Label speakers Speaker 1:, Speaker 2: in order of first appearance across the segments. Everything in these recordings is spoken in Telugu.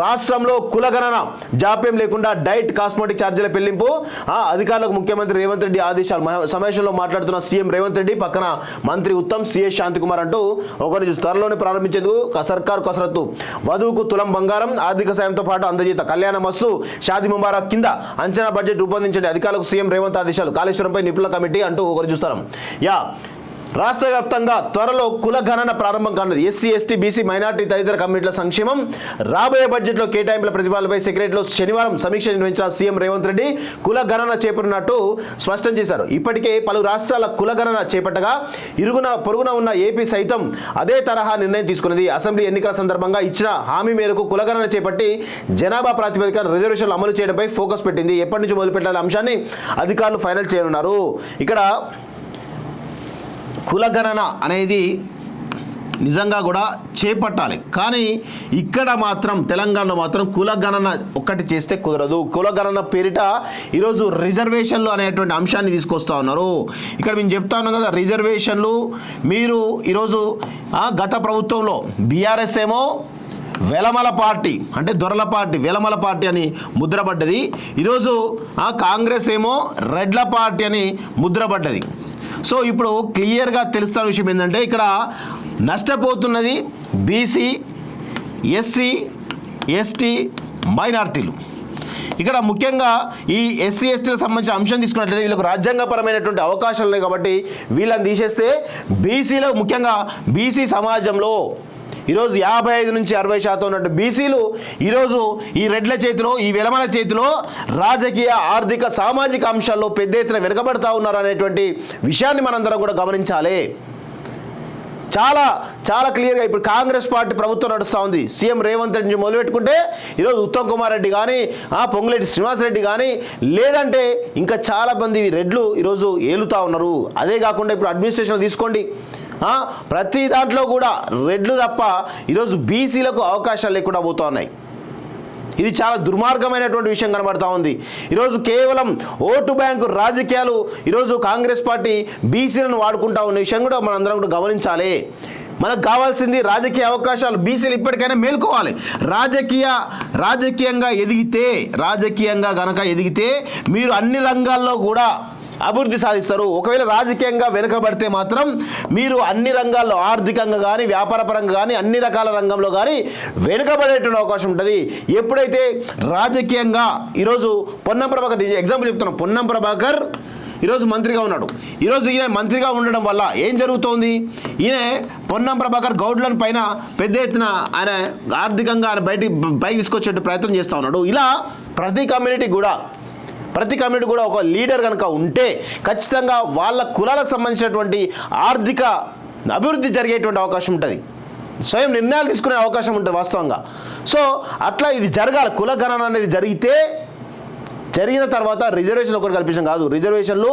Speaker 1: రాష్ట్రంలో కులగణన జాప్యం లేకుండా డైట్ కాస్మెటిక్ ఛార్జీల పెళ్ళింపు. అధికారులకు ముఖ్యమంత్రి రేవంత్ రెడ్డి ఆదేశాలు. సమావేశంలో మాట్లాడుతున్న సీఎం రేవంత్ రెడ్డి పక్కన మంత్రి ఉత్తమ్ సిఎస్ శాంతికుమార్ అంటూ ఒకరి త్వరలోనే ప్రారంభించేందుకు సర్కార్ సర్కారు కసరత్తు. వధువుకు తులం బంగారం ఆర్థిక సాయంతో పాటు అందజేత కళ్యాణ మస్తు షాది ముబారక్ కింద అంచనా బడ్జెట్ రూపొందించండి. అధికారులకు సీఎం రేవంత్ ఆదేశాలు. కాళేశ్వరంపై నిపుణుల కమిటీ అంటూ ఒకరు చూస్తారు. యా రాష్ట్ర వ్యాప్తంగా త్వరలో కుల గణన ప్రారంభం కానుంది. ఎస్సీ ఎస్టీ బీసీ మైనార్టీ తదితర కమిటీల సంక్షేమం. రాబోయే బడ్జెట్లో కేటాయింపుల ప్రతిపాదనపై సెక్రటరీలో శనివారం సమీక్ష నిర్వహించిన సీఎం రేవంత్ రెడ్డి కుల గణన చేపట్టినట్టు స్పష్టం చేశారు. ఇప్పటికే పలు రాష్ట్రాల కుల గణన చేపట్టగా ఇరుగున పొరుగున ఉన్న ఏపీ సైతం అదే తరహా నిర్ణయం తీసుకున్నది. అసెంబ్లీ ఎన్నికల సందర్భంగా ఇచ్చిన హామీ మేరకు కులగణన చేపట్టి జనాభా ప్రాతిపదికన రిజర్వేషన్లు అమలు చేయడంపై ఫోకస్ పెట్టింది. ఎప్పటి నుంచి మొదలుపెట్టాలనే అంశాన్ని అధికారులు ఫైనల్ చేయనున్నారు. ఇక్కడ కులగణన అనేది నిజంగా కూడా చేపట్టాలి. కానీ ఇక్కడ మాత్రం తెలంగాణలో మాత్రం కులగణన ఒక్కటి చేస్తే కుదరదు. కులగణన పేరిట ఈరోజు రిజర్వేషన్లు అనేటువంటి అంశాన్ని తీసుకొస్తా ఉన్నారు. ఇక్కడ మేము చెప్తా ఉన్నాం కదా రిజర్వేషన్లు మీరు ఈరోజు గత ప్రభుత్వంలో బీఆర్ఎస్ ఏమో వెలమల పార్టీ అంటే దొరల పార్టీ వెలమల పార్టీ అని ముద్రపడ్డది. ఈరోజు కాంగ్రెస్ ఏమో రెడ్ల పార్టీ అని ముద్రపడ్డది. సో ఇప్పుడు క్లియర్గా తెలుస్తున్న విషయం ఏంటంటే ఇక్కడ నష్టపోతున్నది బీసీ ఎస్సీ ఎస్టీ మైనార్టీలు. ఇక్కడ ముఖ్యంగా ఈ ఎస్సీ ఎస్టీలకు సంబంధించిన అంశం తీసుకున్నట్లయితే వీళ్ళకు రాజ్యాంగపరమైనటువంటి అవకాశాలు ఉన్నాయి కాబట్టి వీళ్ళని తీసేస్తే బీసీలో ముఖ్యంగా బీసీ సమాజంలో ఈరోజు యాభై ఐదు నుంచి అరవై శాతం ఉన్నట్టు బీసీలు ఈరోజు ఈ రెడ్ల చేతిలో ఈ వెలమల చేతిలో రాజకీయ ఆర్థిక సామాజిక అంశాల్లో పెద్ద ఎత్తున వెనుకబడతా ఉన్నారు అనేటువంటి విషయాన్ని మనందరం కూడా గమనించాలి. చాలా చాలా క్లియర్గా ఇప్పుడు కాంగ్రెస్ పార్టీ ప్రభుత్వం నడుస్తూ ఉంది. సీఎం రేవంత్ రెడ్డి నుంచి మొదలుపెట్టుకుంటే ఈరోజు ఉత్తమ్ కుమార్ రెడ్డి కానీ ఆ పొంగులేటి శ్రీనివాస్ రెడ్డి కానీ లేదంటే ఇంకా చాలా మంది రెడ్లు ఈరోజు ఏలుతా ఉన్నారు. అదే కాకుండా ఇప్పుడు అడ్మినిస్ట్రేషన్ తీసుకోండి. ప్రతి దాంట్లో కూడా రెడ్లు తప్ప ఈరోజు బీసీలకు అవకాశాలు లేకుండా పోతున్నాయి ఇది చాలా దుర్మార్గమైనటువంటి విషయం కనబడతా ఉంది. ఈరోజు కేవలం ఓటు బ్యాంకు రాజకీయాలు ఈరోజు కాంగ్రెస్ పార్టీ బీసీలను వాడుకుంటా ఉన్న విషయం కూడా మనం అందరం కూడా గమనించాలి. మనకు కావాల్సింది రాజకీయ అవకాశాలు బీసీలు ఇప్పటికైనా మేల్కోవాలి. రాజకీయ రాజకీయంగా ఎదిగితే రాజకీయంగా గనక ఎదిగితే మీరు అన్ని రంగాల్లో కూడా అభివృద్ధి సాధిస్తారు. ఒకవేళ రాజకీయంగా వెనుకబడితే మాత్రం మీరు అన్ని రంగాల్లో ఆర్థికంగా కానీ వ్యాపారపరంగా కానీ అన్ని రకాల రంగంలో కానీ వెనుకబడేటువంటి అవకాశం ఉంటుంది. ఎప్పుడైతే రాజకీయంగా ఈరోజు పొన్నం ప్రభాకర్ ఎగ్జాంపుల్ చెప్తున్నాం. పొన్నం ప్రభాకర్ ఈరోజు మంత్రిగా ఉన్నాడు. ఈరోజు ఈయన మంత్రిగా ఉండడం వల్ల ఏం జరుగుతోంది? ఈయన పొన్నం ప్రభాకర్ గౌడ్లను పైన పెద్ద ఎత్తున ఆయన ఆర్థికంగా ఆయన బయటికి పైకి తీసుకొచ్చే ప్రయత్నం చేస్తూ ఉన్నాడు. ఇలా ప్రతి కమ్యూనిటీ కూడా ప్రతి కమ్యూనిటీ కూడా ఒక లీడర్ కనుక ఉంటే ఖచ్చితంగా వాళ్ళ కులాలకు సంబంధించినటువంటి ఆర్థిక అభివృద్ధి జరిగేటువంటి అవకాశం ఉంటుంది. స్వయం నిర్ణయాలు తీసుకునే అవకాశం ఉంటుంది వాస్తవంగా. సో అట్లా ఇది జరగాలి. కుల గణన అనేది జరిగితే జరిగిన తర్వాత రిజర్వేషన్ ఒకటి కల్పించడం కాదు. రిజర్వేషన్లు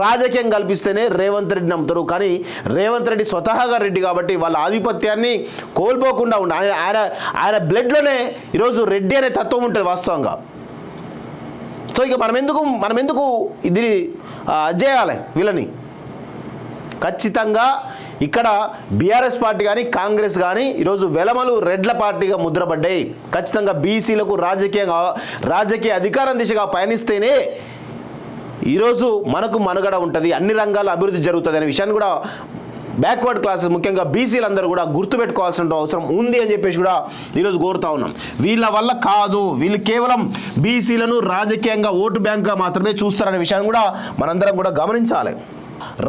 Speaker 1: రాజకీయం కల్పిస్తేనే రేవంత్ రెడ్డి నమ్ముతారు. కానీ రేవంత్ రెడ్డి స్వతహాగా రెడ్డి కాబట్టి వాళ్ళ ఆధిపత్యాన్ని కోల్పోకుండా ఉండాలి. ఆయన ఆయన ఆయన బ్లడ్లోనే ఈరోజు రెడ్డి అనే తత్వం ఉంటుంది వాస్తవంగా. సో ఇక మనం ఎందుకు మనం ఎందుకు ఇది చేయాలి వీళ్ళని? ఖచ్చితంగా ఇక్కడ బీఆర్ఎస్ పార్టీ కానీ కాంగ్రెస్ కానీ ఈరోజు వెలమలు రెడ్ల పార్టీగా ముద్రపడ్డాయి. ఖచ్చితంగా బీసీలకు రాజకీయంగా రాజకీయ అధికారం దిశగా పయనిస్తేనే ఈరోజు మనకు మనుగడ ఉంటుంది. అన్ని రంగాల అభివృద్ధి జరుగుతుంది అనే విషయాన్ని కూడా బ్యాక్వర్డ్ క్లాసెస్ ముఖ్యంగా బీసీలందరూ కూడా గుర్తుపెట్టుకోవాల్సిన అవసరం ఉంది అని చెప్పేసి కూడా ఈరోజు కోరుతా ఉన్నాం. వీళ్ళ వల్ల కాదు వీళ్ళు కేవలం బీసీలను రాజకీయంగా ఓటు బ్యాంక్గా మాత్రమే చూస్తారనే విషయాన్ని కూడా మనందరం కూడా గమనించాలి.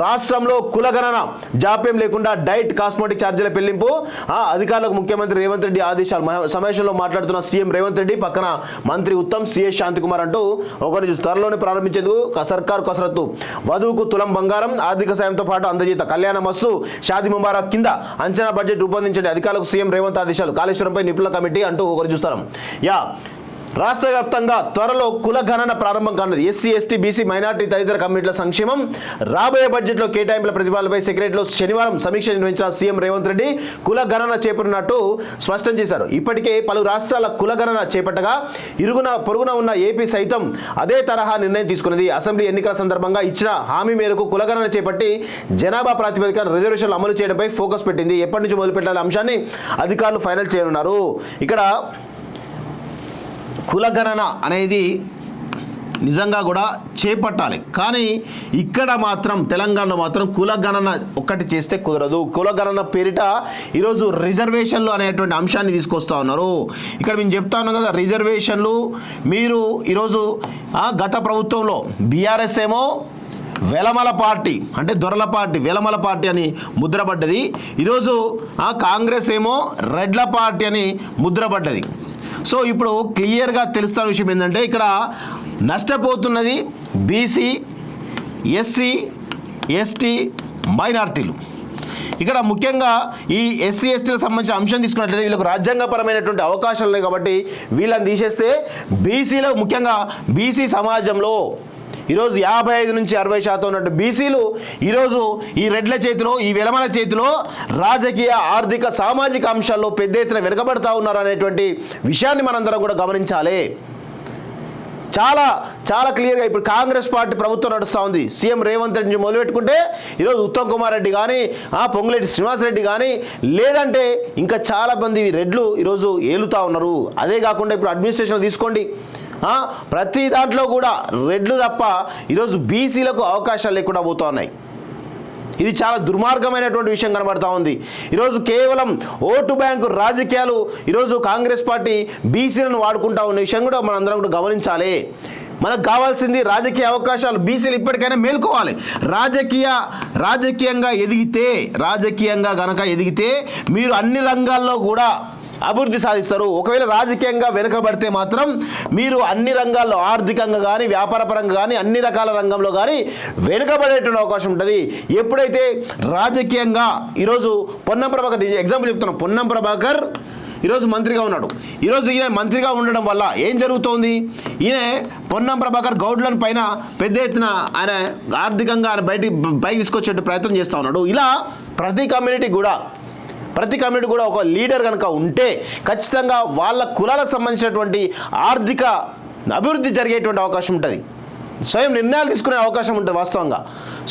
Speaker 1: రాష్ట్రంలో కులగణన జాప్యం లేకుండా డైట్ కాస్మెటిక్ ఛార్జీల పెళ్ళింపు. అధికారులకు ముఖ్యమంత్రి రేవంత్ రెడ్డి ఆదేశాలు. సమావేశంలో మాట్లాడుతున్న సీఎం రేవంత్ రెడ్డి పక్కన మంత్రి ఉత్తమ్ సిఎస్ శాంతికుమార్ అంటూ ఒకరి త్వరలోనే ప్రారంభించేందుకు సర్కార్ సర్కారు కసరత్తు. వధువుకు తులం బంగారం ఆర్థిక సాయంతో పాటు అందజేత కళ్యాణ మస్తు షాది ముబారక్ కింద అంచనా బడ్జెట్ రూపొందించండి. అధికారులకు సీఎం రేవంత్ ఆదేశాలు. కాళేశ్వరంపై నిపుణుల కమిటీ అంటూ ఒకరు చూస్తారు. యా రాష్ట్ర వ్యాప్తంగా త్వరలో కుల గణన ప్రారంభం కానుంది. ఎస్సీ ఎస్టీ బీసీ మైనార్టీ తదితర కమిటీల సంక్షేమం. రాబోయే బడ్జెట్లో కేటాయింపుల ప్రతిపాదనపై సెక్రటరీలో శనివారం సమీక్ష నిర్వహించిన సీఎం రేవంత్ రెడ్డి కుల గణన చేపట్టినట్టు స్పష్టం చేశారు. ఇప్పటికే పలు రాష్ట్రాల కుల గణన చేపట్టగా ఇరుగున పొరుగున ఉన్న ఏపీ సైతం అదే తరహా నిర్ణయం తీసుకున్నది. అసెంబ్లీ ఎన్నికల సందర్భంగా ఇచ్చిన హామీ మేరకు కులగణన చేపట్టి జనాభా ప్రాతిపదిక రిజర్వేషన్లు అమలు చేయడంపై ఫోకస్ పెట్టింది. ఎప్పటి నుంచి మొదలుపెట్టాలనే అంశాన్ని అధికారులు ఫైనల్ చేయనున్నారు. ఇక్కడ కులగణన అనేది నిజంగా కూడా చేపట్టాలి. కానీ ఇక్కడ మాత్రం తెలంగాణలో మాత్రం కులగణన ఒక్కటి చేస్తే కుదరదు. కులగణన పేరిట ఈరోజు రిజర్వేషన్లు అనేటువంటి అంశాన్ని తీసుకొస్తా ఉన్నారు. ఇక్కడ మేము చెప్తా ఉన్నాం కదా రిజర్వేషన్లు మీరు ఈరోజు గత ప్రభుత్వంలో బీఆర్ఎస్ ఏమో వెలమల పార్టీ అంటే దొరల పార్టీ వెలమల పార్టీ అని ముద్రపడ్డది. ఈరోజు కాంగ్రెస్ ఏమో రెడ్ల పార్టీ అని ముద్రపడ్డది. సో ఇప్పుడు క్లియర్గా తెలుస్తున్న విషయం ఏంటంటే ఇక్కడ నష్టపోతున్నది బీసీ ఎస్సీ ఎస్టీ మైనార్టీలు. ఇక్కడ ముఖ్యంగా ఈ ఎస్సీ ఎస్టీలకు సంబంధించిన అంశం తీసుకున్నట్లయితే వీళ్ళకు రాజ్యాంగపరమైనటువంటి అవకాశాలు ఉన్నాయి కాబట్టి వీళ్ళని తీసేస్తే బీసీలో ముఖ్యంగా బీసీ సమాజంలో ఈరోజు యాభై ఐదు నుంచి అరవై శాతం ఉన్నట్టు బీసీలు ఈరోజు ఈ రెడ్ల చేతిలో ఈ వెలమల చేతిలో రాజకీయ ఆర్థిక సామాజిక అంశాల్లో పెద్ద ఎత్తున వెనుకబడతా ఉన్నారు అనేటువంటి విషయాన్ని మనందరం కూడా గమనించాలి. చాలా చాలా క్లియర్గా ఇప్పుడు కాంగ్రెస్ పార్టీ ప్రభుత్వం నడుస్తూ ఉంది. సీఎం రేవంత్ రెడ్డి నుంచి మొదలుపెట్టుకుంటే ఈరోజు ఉత్తమ్ కుమార్ రెడ్డి కానీ ఆ పొంగులేటి శ్రీనివాసరెడ్డి కానీ లేదంటే ఇంకా చాలా మంది రెడ్లు ఈరోజు ఏలుతా ఉన్నారు. అదే కాకుండా ఇప్పుడు అడ్మినిస్ట్రేషన్ తీసుకోండి. ప్రతి దాంట్లో కూడా రెడ్లు తప్ప ఈరోజు బీసీలకు అవకాశాలు లేకుండా పోతూ ఉన్నాయి. ఇది చాలా దుర్మార్గమైనటువంటి విషయం కనబడతా ఉంది. ఈరోజు కేవలం ఓటు బ్యాంకు రాజకీయాలు ఈరోజు కాంగ్రెస్ పార్టీ బీసీలను వాడుకుంటా ఉన్న విషయం కూడా మనందరం కూడా గమనించాలి. మనకు కావాల్సింది రాజకీయ అవకాశాలు బీసీలు ఇప్పటికైనా మేల్కోవాలి. రాజకీయ రాజకీయంగా ఎదిగితే రాజకీయంగా గనక ఎదిగితే మీరు అన్ని రంగాల్లో కూడా అభివృద్ధి సాధిస్తారు. ఒకవేళ రాజకీయంగా వెనుకబడితే మాత్రం మీరు అన్ని రంగాల్లో ఆర్థికంగా కానీ వ్యాపారపరంగా కానీ అన్ని రకాల రంగంలో కానీ వెనుకబడేటువంటి అవకాశం ఉంటుంది. ఎప్పుడైతే రాజకీయంగా ఈరోజు పొన్నం ప్రభాకర్ ఎగ్జాంపుల్ చెప్తున్నాను పొన్నం ప్రభాకర్ ఈరోజు మంత్రిగా ఉన్నాడు. ఈరోజు ఈయన మంత్రిగా ఉండడం వల్ల ఏం జరుగుతోంది? ఈయన పొన్నం ప్రభాకర్ గౌడ్లను పైన పెద్ద ఎత్తున ఆయన ఆర్థికంగా ఆయన బయటికి బయట తీసుకొచ్చే ప్రయత్నం చేస్తూ ఉన్నాడు. ఇలా ప్రతి కమ్యూనిటీ కూడా ప్రతి కమ్యూనిటీ కూడా ఒక లీడర్ కనుక ఉంటే ఖచ్చితంగా వాళ్ళ కులాలకు సంబంధించినటువంటి ఆర్థిక అభివృద్ధి జరిగేటువంటి అవకాశం ఉంటుంది. స్వయం నిర్ణయాలు తీసుకునే అవకాశం ఉంటుంది వాస్తవంగా.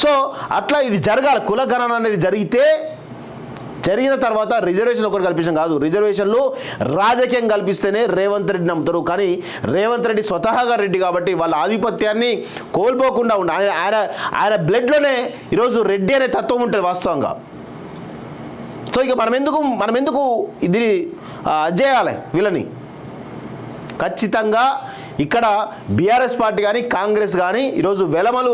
Speaker 1: సో అట్లా ఇది జరగాలి. కుల గణన అనేది జరిగితే జరిగిన తర్వాత రిజర్వేషన్ ఒకటి కల్పించడం కాదు. రిజర్వేషన్లు రాజకీయం కల్పిస్తేనే రేవంత్ రెడ్డి నమ్ముతారు. కానీ రేవంత్ రెడ్డి స్వతహాగా రెడ్డి కాబట్టి వాళ్ళ ఆధిపత్యాన్ని కోల్పోకుండా ఉండాలి. ఆయన ఆయన ఆయన బ్లడ్లోనే ఈరోజు రెడ్డి అనే తత్వం ఉంటుంది వాస్తవంగా. సో ఇక మనం ఎందుకు మనం ఎందుకు ఇది చేయాలి వీళ్ళని? ఖచ్చితంగా ఇక్కడ బీఆర్ఎస్ పార్టీ కానీ కాంగ్రెస్ కానీ ఈరోజు వెలమలు